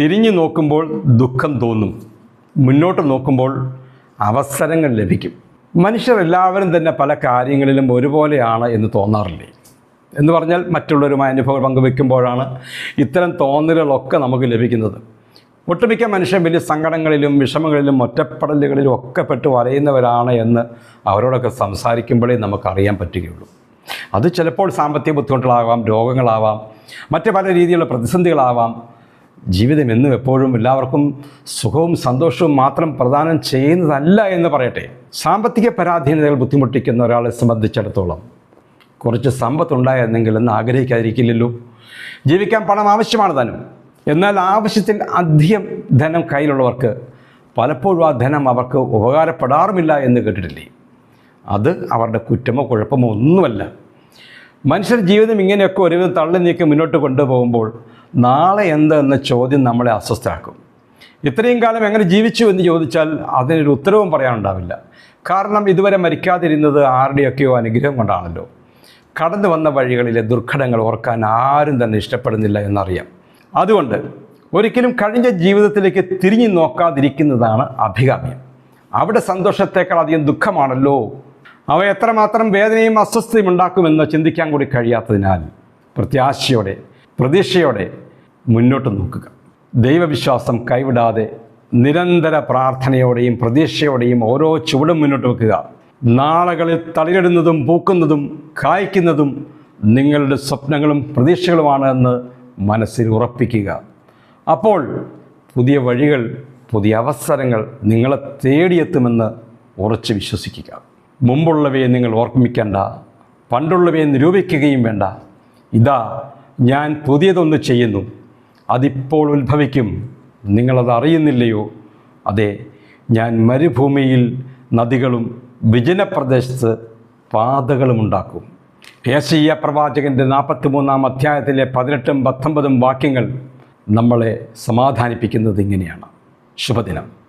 തിരിഞ്ഞു നോക്കുമ്പോൾ ദുഃഖം തോന്നും. മുന്നോട്ട് നോക്കുമ്പോൾ അവസരങ്ങൾ ലഭിക്കും. മനുഷ്യർ എല്ലാവരും തന്നെ പല കാര്യങ്ങളിലും ഒരുപോലെയാണ് എന്ന് തോന്നാറില്ലേ? എന്ന് പറഞ്ഞാൽ മറ്റുള്ളവരുമായി അനുഭവം പങ്കുവെക്കുമ്പോഴാണ് ഇത്തരം തോന്നലുകളൊക്കെ നമുക്ക് ലഭിക്കുന്നത്. ഒട്ടുമിക്ക മനുഷ്യൻ വലിയ സങ്കടങ്ങളിലും വിഷമങ്ങളിലും ഒറ്റപ്പെടലുകളിലും ഒക്കെ പെട്ട് വലയുന്നവരാണ് എന്ന് അവരോടൊക്കെ സംസാരിക്കുമ്പോഴേ നമുക്കറിയാൻ പറ്റുകയുള്ളൂ. അത് ചിലപ്പോൾ സാമ്പത്തിക ബുദ്ധിമുട്ടുകളാവാം രോഗങ്ങളാവാം മറ്റു പല രീതിയിലുള്ള പ്രതിസന്ധികളാവാം. ജീവിതം എന്നും എപ്പോഴും എല്ലാവർക്കും സുഖവും സന്തോഷവും മാത്രം പ്രദാനം ചെയ്യുന്നതല്ല എന്ന് പറയട്ടെ. സാമ്പത്തിക പരാധീനതകൾ ബുദ്ധിമുട്ടിക്കുന്ന ഒരാളെ സംബന്ധിച്ചിടത്തോളം കുറച്ച് സമ്പത്തുണ്ടായിരുന്നെങ്കിൽ എന്ന് ആഗ്രഹിക്കാതിരിക്കില്ലല്ലോ. ജീവിക്കാൻ പണം ആവശ്യമാണ് താനും എന്നാൽ ആവശ്യത്തിൽ അധികം ധനം കയ്യിലുള്ളവർക്ക് പലപ്പോഴും ആ ധനം അവർക്ക് ഉപകാരപ്പെടാറുമില്ല എന്ന് കേട്ടിട്ടില്ലേ? അത് അവരുടെ കുറ്റമോ കുഴപ്പമോ ഒന്നുമല്ല. മനുഷ്യർ ജീവിതം ഇങ്ങനെയൊക്കെ ഒരുവിധം തള്ളി നീക്കി മുന്നോട്ട് കൊണ്ടുപോകുമ്പോൾ നാളെ എന്തെന്ന ചോദ്യം നമ്മളെ അസ്വസ്ഥരാക്കും. ഇത്രയും കാലം എങ്ങനെ ജീവിച്ചു എന്ന് ചോദിച്ചാൽ അതിനൊരു ഉത്തരവും പറയാനുണ്ടാവില്ല. കാരണം ഇതുവരെ മരിക്കാതിരുന്നത് ആരുടെയൊക്കെയോ അനുഗ്രഹം കൊണ്ടാണല്ലോ. കടന്നു വന്ന വഴികളിലെ ദുർഘടങ്ങൾ ഓർക്കാൻ ആരും തന്നെ ഇഷ്ടപ്പെടുന്നില്ല എന്നറിയാം. അതുകൊണ്ട് ഒരിക്കലും കഴിഞ്ഞ ജീവിതത്തിലേക്ക് തിരിഞ്ഞു നോക്കാതിരിക്കുന്നതാണ് അഭികാമ്യം. അവിടെ സന്തോഷത്തേക്കാൾ അധികം ദുഃഖമാണല്ലോ. അവ എത്രമാത്രം വേദനയും അസ്വസ്ഥയും ഉണ്ടാക്കുമെന്ന് ചിന്തിക്കാൻ കൂടി കഴിയാത്തതിനാൽ പ്രത്യാശയോടെ പ്രതീക്ഷയോടെ മുന്നോട്ട് നോക്കുക. ദൈവവിശ്വാസം കൈവിടാതെ നിരന്തര പ്രാർത്ഥനയോടെയും പ്രതീക്ഷയോടെയും ഓരോ ചുവടും മുന്നോട്ട് വെക്കുക. നാളകളിൽ തളിരിടുന്നതും പൂക്കുന്നതും കായ്ക്കുന്നതും നിങ്ങളുടെ സ്വപ്നങ്ങളും പ്രതീക്ഷകളുമാണ് എന്ന് മനസ്സിൽ ഉറപ്പിക്കുക. അപ്പോൾ പുതിയ വഴികൾ പുതിയ അവസരങ്ങൾ നിങ്ങളെ തേടിയെത്തുമെന്ന് ഉറച്ചു വിശ്വസിക്കുക. മുമ്പുള്ളവയെ നിങ്ങൾ ഓർമ്മിക്കേണ്ട പണ്ടുള്ളവയെ നിരൂപിക്കുകയും വേണ്ട. ഇതാ ഞാൻ പുതിയതൊന്ന് ചെയ്യുന്നു. അതിപ്പോൾ ഉത്ഭവിക്കും. നിങ്ങളത് അറിയുന്നില്ലയോ? അതെ ഞാൻ മരുഭൂമിയിൽ നദികളും വിജനപ്രദേശത്ത് പാതകളും ഉണ്ടാക്കും. ഏശീയ പ്രവാചകന്റെ നാൽപ്പത്തി മൂന്നാം അധ്യായത്തിലെ പതിനെട്ടും പത്തൊമ്പതും വാക്യങ്ങൾ നമ്മളെ സമാധാനിപ്പിക്കുന്നത് ഇങ്ങനെയാണ്. ശുഭദിനം.